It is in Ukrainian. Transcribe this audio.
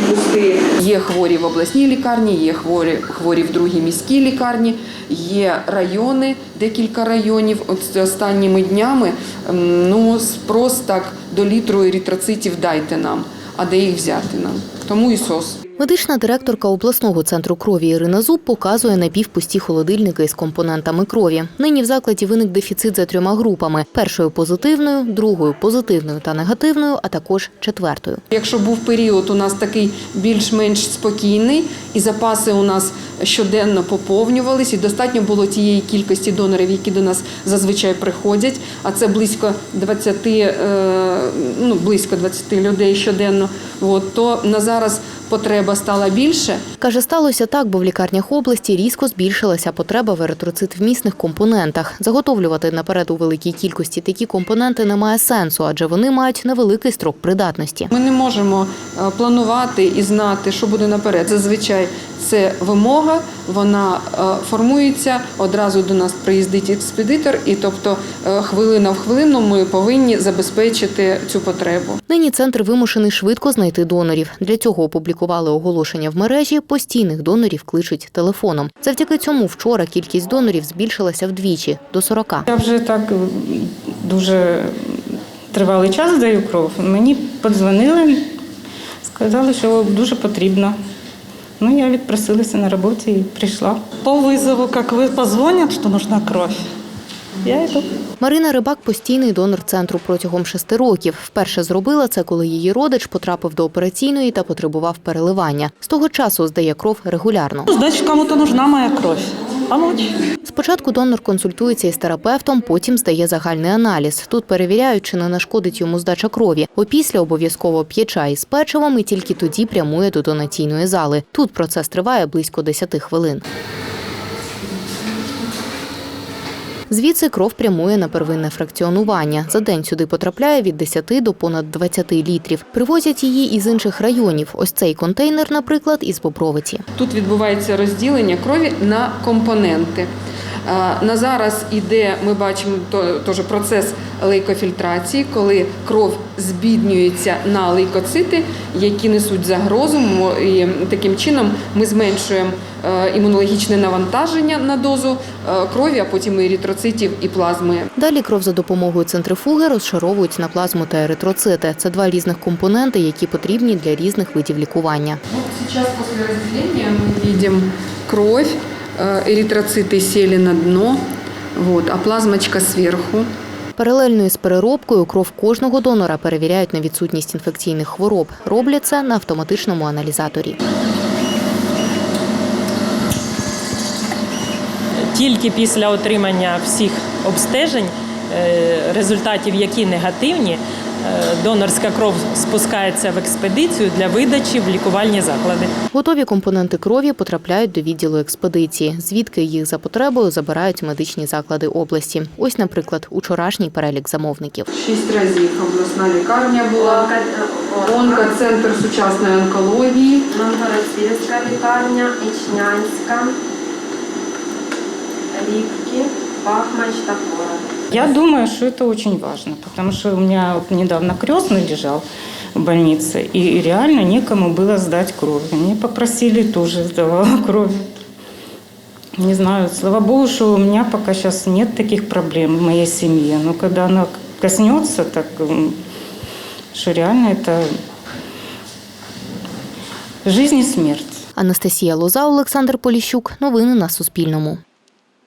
пусти. Є хворі в обласній лікарні, є хворі, хворі в другій міській лікарні, є райони, декілька районів. Останніми днями ну, спрос так до літру еритроцитів дайте нам, а де їх взяти нам? Тому і СОС. Медична директорка обласного центру крові Ірина Зуб показує напівпусті холодильники із компонентами крові. Нині в закладі виник дефіцит за трьома групами: першою позитивною, другою позитивною та негативною, а також четвертою. Якщо був період у нас такий більш-менш спокійний, і запаси у нас щоденно поповнювались, і достатньо було тієї кількості донорів, які до нас зазвичай приходять, а це близько 20, е, ну, близько 20 людей щоденно, от, то на зараз потреба стала більше. Каже, сталося так, бо в лікарнях області різко збільшилася потреба в еритроцит-вмісних компонентах. Заготовлювати наперед у великій кількості такі компоненти немає сенсу, адже вони мають невеликий строк придатності. Ми не можемо е, планувати і знати, що буде наперед. Зазвичай це вимога, вона е, формується. Одразу до нас приїздить експедитор, і тобто е, хвилина в хвилину ми повинні забезпечити цю потребу. Нині центр вимушений швидко знайти донорів. Для цього опублікували оголошення в мережі. Постійних донорів кличуть телефоном. Завдяки цьому вчора кількість донорів збільшилася вдвічі до 40. Я вже так дуже тривалий час здаю кров. Мені подзвонили, сказали, що дуже потрібно. Ну, я відпросилася на роботі і прийшла. По визову, як ви позвонять, що нужна кров. я йду. Марина Рибак постійний донор центру протягом шести років. Вперше зробила це, коли її родич потрапив до операційної та потребував переливання. З того часу здає кров регулярно. Ну, Значит, кому-то нужна моя кровь. Помочь. Спочатку донор консультується із терапевтом, потім здає загальний аналіз. Тут перевіряють, чи не нашкодить йому здача крові. Опісля обов'язково п'є чай з печивом і тільки тоді прямує до донаційної зали. Тут процес триває близько 10 хвилин. Звідси кров прямує на первинне фракціонування. За день сюди потрапляє від 10 до понад 20 літрів. Привозять її із інших районів. Ось цей контейнер, наприклад, із Бобровиці. Тут відбувається розділення крові на компоненти. На зараз іде, ми бачимо теж процес лейкофільтрації, коли кров збіднюється на лейкоцити, які несуть загрозу. І таким чином ми зменшуємо е, імунологічне навантаження на дозу е, крові, а потім і еритроцитів і плазми. Далі кров за допомогою центрифуги розшаровують на плазму та еритроцити. Це два різних компоненти, які потрібні для різних видів лікування. Вот сейчас после разделения мы видим кровь, э, эритроциты сели на дно, вот, а плазмочка сверху. Паралельно із переробкою кров кожного донора перевіряють на відсутність інфекційних хвороб. Роблять це на автоматичному аналізаторі. Тільки після отримання всіх обстежень, е, результатів які негативні, е, донорська кров спускається в експедицію для видачі в лікувальні заклади. Готові компоненти крові потрапляють до відділу експедиції, звідки їх за потребою забирають медичні заклади області. Ось, наприклад, учорашній перелік замовників. Шість разів обласна лікарня була, онкоцентр сучасної онкології. Новгород-Сільська лікарня, Ічнянська, Липки, Пахмач та Пород. Я думаю, что это очень важно, потому что у меня вот недавно крестный лежал в больнице, и реально некому было сдать кровь. Мне попросили тоже сдавала кровь. Не знаю, слава богу, что у меня пока сейчас нет таких проблем в моей семье. Но когда она коснется, так м, что реально это жизнь и смерть. Анастасія Лоза, Олександр Поліщук. Новини на Суспільному.